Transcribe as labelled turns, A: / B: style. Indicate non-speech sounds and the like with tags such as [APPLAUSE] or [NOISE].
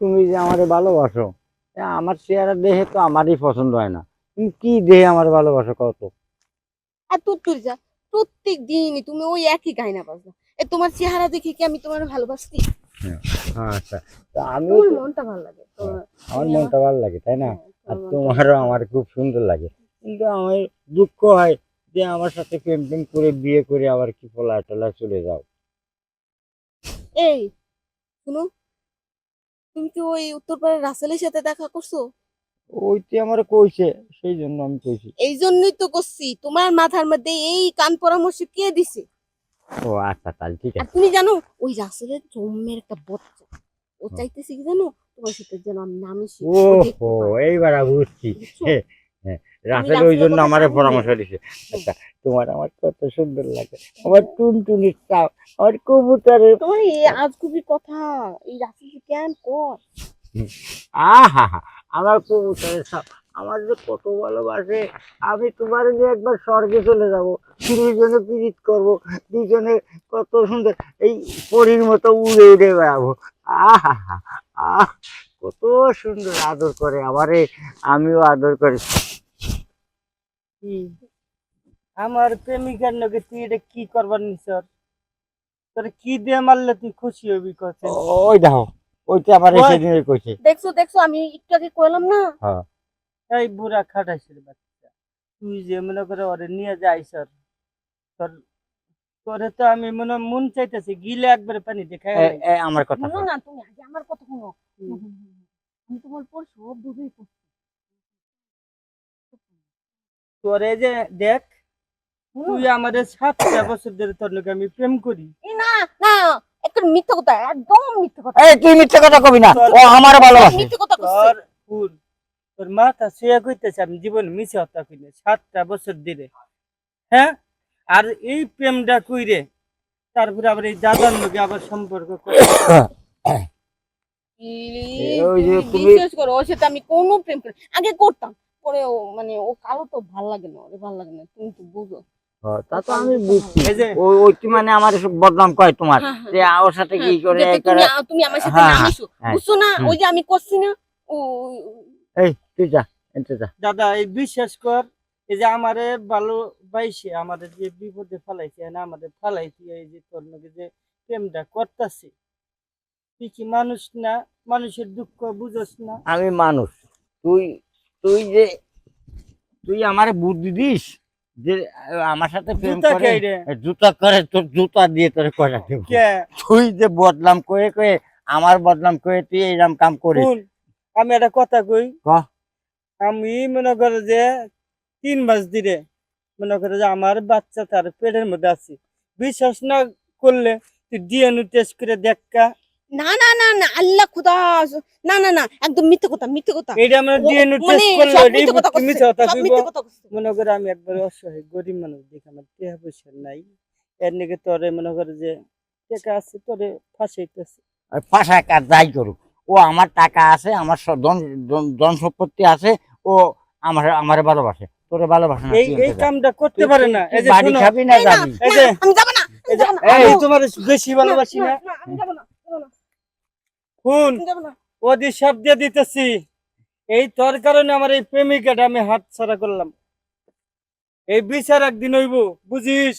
A: তুমি যে আমারে ভালোবাসো আমার চেহারা দেখে তো আমারই পছন্দ হয় না। তুমি কি দেহে আমার ভালোবাসো কত
B: আর তুই তুই যা প্রত্যেক দিনই তুমি ওই একই গায়না বাজনা। এ তোমার চেহারা দেখে কি আমি তোমার ভালোবাসি?
A: আচ্ছা। আমি
B: মনটা ভালো লাগে
A: আমার মনটা ভালো লাগে তাই না?
B: হ্যাঁ,
A: আর তোমারও আমার খুব সুন্দর লাগে। কিন্তু আমার দুঃখ হয় যে আমার সাথে প্রেম টেম করে বিয়ে করে আবার কি ফলা টলা চলে যাও।
B: এই শুনো তুমি কি ওই উত্তরপাড়ার রাসেলের সাথে দেখা করছ?
A: ওইতে আমার কইছে সেই জন্য আমি কইছি।
B: এই জন্যই তো করছি। তোমার মাথার মধ্যে এই কান পরামর্শ কে দিছে?
A: ও আচ্ছা তাহলে ঠিক
B: আর
A: আছে।
B: তুমি জানো ওই রাসেলের জন্মের একটা বাচ্চা। ও। চাইতেছে কি জানো? তোমার সাথে যেন আমি নামি
A: ও হো এইবার আমি বুঝছি? হ্যাঁ, রাসেল ওই জন্য আমারে। পরামর্শ দিছে। আচ্ছা তোমার আমার কত সুন্দর লাগে। আমার টুনটুনির চাও আমার কবুতরের
B: তোমার এই আজগুবি কথা এই রাসেল কেন কর?
A: আহা আমার কবুতরের চাও আমার যে কত ভালোবাসে। আমি তোমার যে একবার স্বর্গে চলে যাব। দুজনে পিরিত করব দুজনে কত সুন্দর এই পরীর মতো উড়ে উড়ে বেড়াবো। আহা আহ কত সুন্দর আদর করে আমারে আমিও আদর করি।
C: আমার প্রেমিকার নাকি তুই এটা কি করবার নিছর তোর কি দিয়ে মারলে তুই খুশি হবি কথা
A: ওই দেখো ওইটা আমার
C: ওই।
A: সেদিন কইছে।
B: দেখছ দেখছ আমি একটু আগে কইলাম না?
C: এই বুড়া খাটাইছিস বাচ্চা। তুই যে মনে করে ওরে নিয়ে যাইস তোর তোরে তো আমি মনে মন চাইতেছি গিলে একবারে পানি দেখাই
A: আমার কথা
B: না তুমি আগে আমার কথা শুনো। আমি তোমার পর সব বুঝেই করছি।
C: তোরে যে দেখ তুই আমাদের সাতটা বছর ধরে তোর লোক আমি প্রেম করি।
B: না না একটা মিথ্যা কথা একদম মিথ্যা কথা।
A: এই তুই মিথ্যে কথা কবি না। ও আমার ভালোবাসে।
B: মিথ্যা কথা
C: তোর ফুল তোর মাথা শুয়ে কইতেছে আমি জীবন মিছে হত্যা করি সাতটা বছর ধরে। হ্যাঁ? আর এই প্রেমটা কইরে তারপরে আবার এই দাদার লোকে আবার সম্পর্ক করে। [COUGHS]
A: ওই যে
B: তুমি
A: তুমি-
B: বিশ্বাস করো। ওর সাথে আমি কোনো প্রেম করি আগে করতাম পরে ও মানে ও কালো তো ভালো লাগে না ওরে ভালো লাগে না তুমি তো বুঝো।
A: হ্যাঁ, তা তো আমি বুঝছি।
C: এই
A: ওই ওইটি মানে আমার বদনাম কয় তোমার?
B: হ্যাঁ, হ্যাঁ,
A: যে ওর সাথে কি
B: হ্যাঁ,
A: করে
B: তুমি তুমি আমার সাথে না মিশো। বুঝছ না? ওই যে আমি করছি না ও
A: এই তুই যা এনতে যা।
C: দাদা এই বিশ্বাস কর এই যে আমারে ভালো বাইসে আমাদের যে বিপদে ফেলাইছে না আমাদের ফেলাইছে এই যে তোর নাকি যে প্রেমটা করতেছে। তুই কি মানুষ না? মানুষের দুঃখ বুঝোস না।
A: আমি মানুষ। তুই তুই যে তুই আমারে বুদ্ধি দিস যে আমার সাথে প্রেম করে জুতা করে তোর জুতা দিয়ে তোর কয়টা দেব? তুই যে বদনাম করে কয়ে আমার বদনাম করে তুই এইরকম কাম করিস।
C: আমি একটা কথা কই। আমি মনে করে যে তিন মাস দিলে মনে করো যে আমার বাচ্চা তার পেটের মধ্যে আছে। বিশ্বাস না করলে তুই ডিএনএ টেস্ট করে দেখা
B: না না না না আল্লাহ খুদা না না না একদম মিথ্যে কথা মিথ্যে কথা।
C: এইটা আমরা
B: ও-
C: ডিএনএ টেস্ট করলে
B: মিথ্যে কথা
C: মিথ্যে কথা
B: সব
C: কইব।
B: মিথ্যে কথা কইছে।
C: মনে করে আমি একবার অসহায় গরিব মানুষ দেখে আমার টাকা পয়সা নাই। এর নাকি তোরে মনে করে যে টাকা আছে তোরে ফাঁসাইতেছে।
A: আর পাশা কাজ যাই করুক। ও আমার টাকা আছে আমার সব ধন সম্পত্তি আছে ও আমার আমার ভালোবাসে। তোরে ভালোবাসে না
C: এই এই কামটা করতে পারে না। এই যে
A: বাড়ি খাবি না যাবি?
C: এই যে
B: আমি যাব না
C: এই। তোমার বেশি ভালোবাসি না
B: না, আমি যাব না যাব না,
C: শুন অধিশাপ দিয়ে দিতেছি। এই তোর কারণে আমার এই প্রেমিকাটা আমি হাত ছাড়া করলাম। এই বিচার একদিন হইব বুঝিস?